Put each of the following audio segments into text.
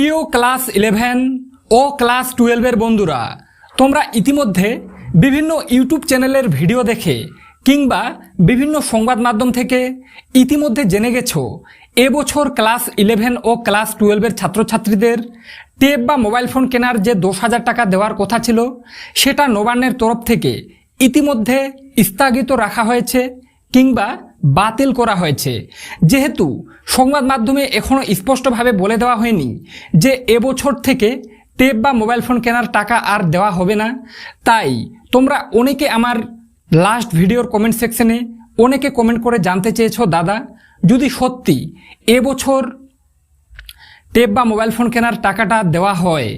প্রিয় class eleven ও class টুয়েলভের বন্ধুরা, তোমরা ইতিমধ্যে বিভিন্ন ইউটিউব চ্যানেলের ভিডিও দেখে কিংবা বিভিন্ন সংবাদ মাধ্যম থেকে ইতিমধ্যে জেনে গেছো এবছর ক্লাস ইলেভেন ও ক্লাস টুয়েলভের ছাত্রছাত্রীদের টেপ বা মোবাইল ফোন কেনার যে দশ হাজার টাকা দেওয়ার কথা ছিল, সেটা নবান্নের তরফ থেকে ইতিমধ্যে স্থগিত রাখা হয়েছে কিংবা বাতিল করা হয়েছে। যেহেতু সংবাদ মাধ্যমে এখনও স্পষ্টভাবে বলে দেওয়া হয়নি যে এবছর থেকে টেপ বা মোবাইল ফোন কেনার টাকা আর দেওয়া হবে না, তাই তোমরা অনেকে আমার লাস্ট ভিডিওর কমেন্ট সেকশনে অনেকে কমেন্ট করে জানতে চেয়েছো, দাদা। যদি সত্যি এবছর টেপ বা মোবাইল ফোন কেনার টাকাটা দেওয়া হয়,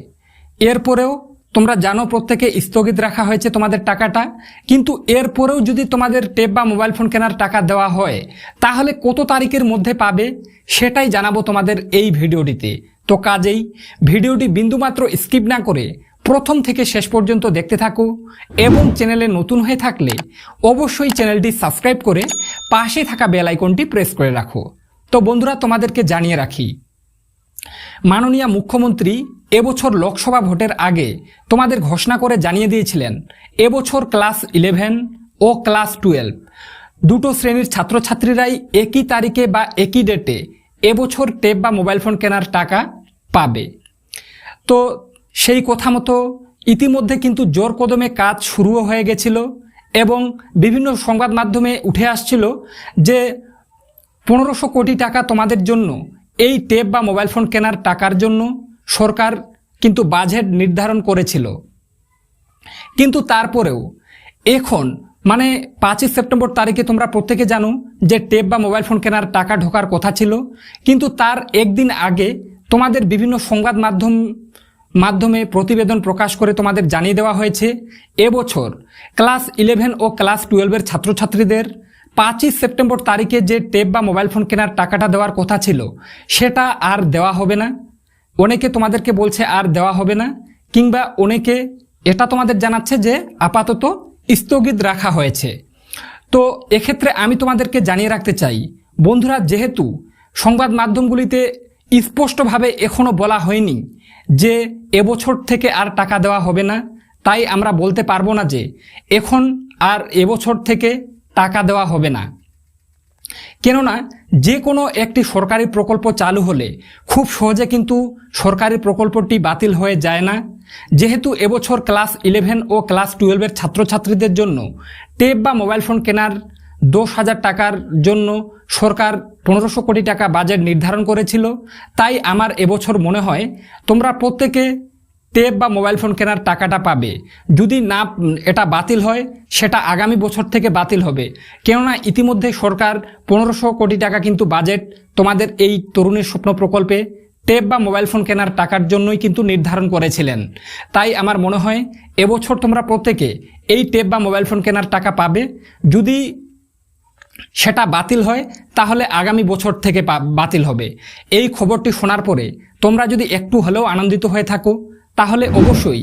এরপরেও তোমরা জানো প্রত্যেকে স্থগিত রাখা হয়েছে তোমাদের টাকাটা, কিন্তু এরপরেও যদি তোমাদের টেপ বা মোবাইল ফোন কেনার টাকা দেওয়া হয়, তাহলে কত তারিখের মধ্যে পাবে সেটাই জানাব তোমাদের এই ভিডিওটিতে। তো কাজেই ভিডিওটি বিন্দুমাত্র স্কিপ না করে প্রথম থেকে শেষ পর্যন্ত দেখতে থাকো এবং চ্যানেলে নতুন হয়ে থাকলে অবশ্যই চ্যানেলটি সাবস্ক্রাইব করে পাশে থাকা বেল আইকনটি প্রেস করে রাখো। তো বন্ধুরা, তোমাদেরকে জানিয়ে রাখি মাননীয় মুখ্যমন্ত্রী এবছর লোকসভা ভোটের আগে তোমাদের ঘোষণা করে জানিয়ে দিয়েছিলেন, এবছর ক্লাস ইলেভেন ও ক্লাস টুয়েলভ। দুটো শ্রেণির ছাত্রছাত্রীরাই একই তারিখে বা একই ডেটে এবছর টেপ বা মোবাইল ফোন কেনার টাকা পাবে। তো সেই কথা মতো ইতিমধ্যে কিন্তু জোর কদমে কাজ শুরুও হয়ে গেছিল এবং বিভিন্ন সংবাদ মাধ্যমে উঠে আসছিল যে পনেরোশো কোটি টাকা তোমাদের জন্য এই টেপ বা মোবাইল ফোন কেনার টাকার জন্য সরকার কিন্তু বাজেট নির্ধারণ করেছিল। কিন্তু তারপরেও এখন মানে পাঁচই সেপ্টেম্বর তারিখে তোমরা প্রত্যেকে জানো যে টেপ বা মোবাইল ফোন কেনার টাকা ঢোকার কথা ছিল। কিন্তু তার একদিন আগে তোমাদের বিভিন্ন সংবাদ মাধ্যম, মাধ্যমে প্রতিবেদন প্রকাশ করে তোমাদের জানিয়ে দেওয়া হয়েছে, এবছর ক্লাস ইলেভেন ও ক্লাস টুয়েলভের ছাত্রছাত্রীদের পাঁচই সেপ্টেম্বর তারিখে যে টেপ বা মোবাইল ফোন কেনার টাকাটা দেওয়ার কথা ছিল, সেটা আর দেওয়া হবে না। অনেকে তোমাদেরকে বলছে আর দেওয়া হবে না, কিংবা অনেকে এটা তোমাদের জানাচ্ছে যে আপাতত স্থগিত রাখা হয়েছে। তো এক্ষেত্রে আমি তোমাদেরকে জানিয়ে রাখতে চাই, বন্ধুরা, যেহেতু সংবাদ মাধ্যমগুলিতে স্পষ্টভাবে এখনও বলা হয়নি যে এবছর থেকে আর টাকা দেওয়া হবে না, তাই আমরা বলতে পারব না যে এখন আর এবছর থেকে টাকা দেওয়া হবে না। কেননা যে কোনো একটি সরকারি প্রকল্প চালু হলে খুব সহজে কিন্তু সরকারি প্রকল্পটি বাতিল হয়ে যায় না। যেহেতু এবছর ক্লাস ইলেভেন ও ক্লাস টুয়েলভের ছাত্রছাত্রীদের জন্য টেপ বা মোবাইল ফোন কেনার দশ হাজার টাকার জন্য সরকার পনেরোশো কোটি টাকা বাজেট নির্ধারণ করেছিল। তাই আমার এবছর মনে হয় তোমরা প্রত্যেকে টেপ বা মোবাইল ফোন কেনার টাকাটা পাবে। যদি না, এটা বাতিল হয়, সেটা আগামী বছর থেকে বাতিল হবে। কেননা ইতিমধ্যে সরকার পনেরোশো কোটি টাকা কিন্তু বাজেট তোমাদের এই তরুণের স্বপ্ন প্রকল্পে টেপ বা মোবাইল ফোন কেনার টাকার জন্যই কিন্তু নির্ধারণ করেছিলেন। তাই আমার মনে হয়, এবছর তোমরা প্রত্যেকে এই টেপ বা মোবাইল ফোন কেনার টাকা পাবে। যদি সেটা বাতিল হয়, তাহলে আগামী বছর থেকে বাতিল হবে। এই খবরটি শোনার পরে তোমরা যদি একটু হলেও আনন্দিত হয়ে থাকো তাহলে অবশ্যই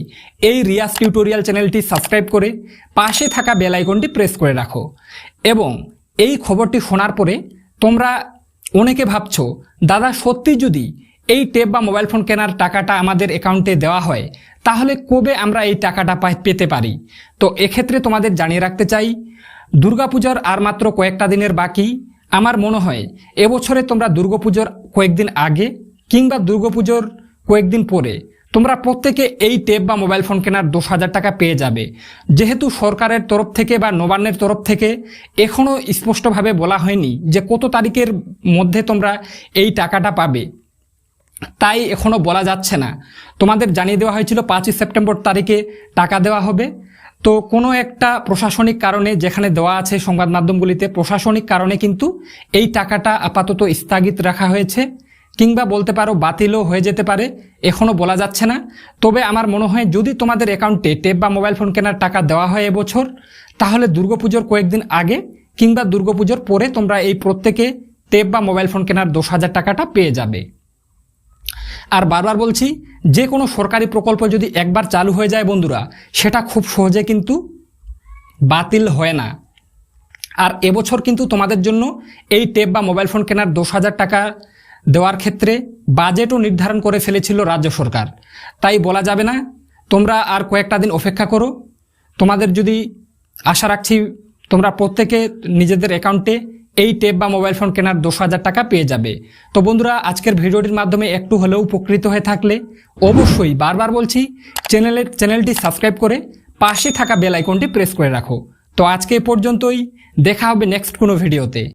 এই রিয়াস টিউটোরিয়াল চ্যানেলটি সাবস্ক্রাইব করে পাশে থাকা বেল আইকনটি প্রেস করে রাখো। এবং এই খবরটি শোনার পরে তোমরা অনেকে ভাবছ, দাদা, সত্যি যদি এই টেপ বা মোবাইল ফোন কেনার টাকাটা আমাদের অ্যাকাউন্টে দেওয়া হয়, তাহলে কবে আমরা এই টাকাটা পেতে পারি? তো এক্ষেত্রে তোমাদের জানিয়ে রাখতে চাই, দুর্গাপূজার আর মাত্র কয়েকটা দিনের বাকি। আমার মনে হয় এবছরে তোমরা দুর্গাপুজোর কয়েকদিন আগে কিংবা দুর্গাপুজোর কয়েকদিন পরে তোমরা প্রত্যেকে এই টেপ বা মোবাইল ফোন কেনার দশ হাজার টাকা পেয়ে যাবে। যেহেতু সরকারের তরফ থেকে বা নবান্নের তরফ থেকে এখনও স্পষ্টভাবে বলা হয়নি যে কত তারিখের মধ্যে তোমরা এই টাকাটা পাবে। তাই এখনও বলা যাচ্ছে না। তোমাদের জানিয়ে দেওয়া হয়েছিল পাঁচই সেপ্টেম্বর তারিখে টাকা দেওয়া হবে। তো কোনো একটা প্রশাসনিক কারণে যেখানে দেওয়া আছে সংবাদ মাধ্যমগুলিতে, প্রশাসনিক কারণে কিন্তু এই টাকাটা আপাতত স্থগিত রাখা হয়েছে। কিংবা বলতে পারো বাতিলও হয়ে যেতে পারে এখনও বলা যাচ্ছে না। তবে আমার মনে হয় যদি তোমাদের অ্যাকাউন্টে টেপ বা মোবাইল ফোন কেনার টাকা দেওয়া হয় এবছর, তাহলে দুর্গাপুজোর কয়েকদিন আগে কিংবা দুর্গাপুজোর পরে তোমরা এই প্রত্যেকে টেপ বা মোবাইল ফোন কেনার দশ হাজার টাকাটা পেয়ে যাবে। আর বারবার বলছি, যে কোনো সরকারি প্রকল্প যদি একবার চালু হয়ে যায় বন্ধুরা, সেটা খুব সহজে কিন্তু বাতিল হয় না। আর এবছর কিন্তু তোমাদের জন্য এই টেপ বা মোবাইল ফোন কেনার দশ হাজার টাকা দেওয়ার ক্ষেত্রে বাজেটও নির্ধারণ করে ফেলেছিল রাজ্য সরকার। তাই বলা যাবে না, তোমরা আর কয়েকটা দিন অপেক্ষা করো। তোমাদের যদি আশা রাখছি, তোমরা প্রত্যেকে নিজেদের অ্যাকাউন্টে এই টেপ বা মোবাইল ফোন কেনার দশ হাজার টাকা পেয়ে যাবে। তো বন্ধুরা, আজকের ভিডিওটির মাধ্যমে একটু হলেও উপকৃত হয়ে থাকলে অবশ্যই বারবার বলছি চ্যানেলের চ্যানেলটি সাবস্ক্রাইব করে পাশে থাকা বেল আইকনটি প্রেস করে রাখো। তো আজকে এ পর্যন্তই, দেখা হবে নেক্সট কোনো ভিডিওতে।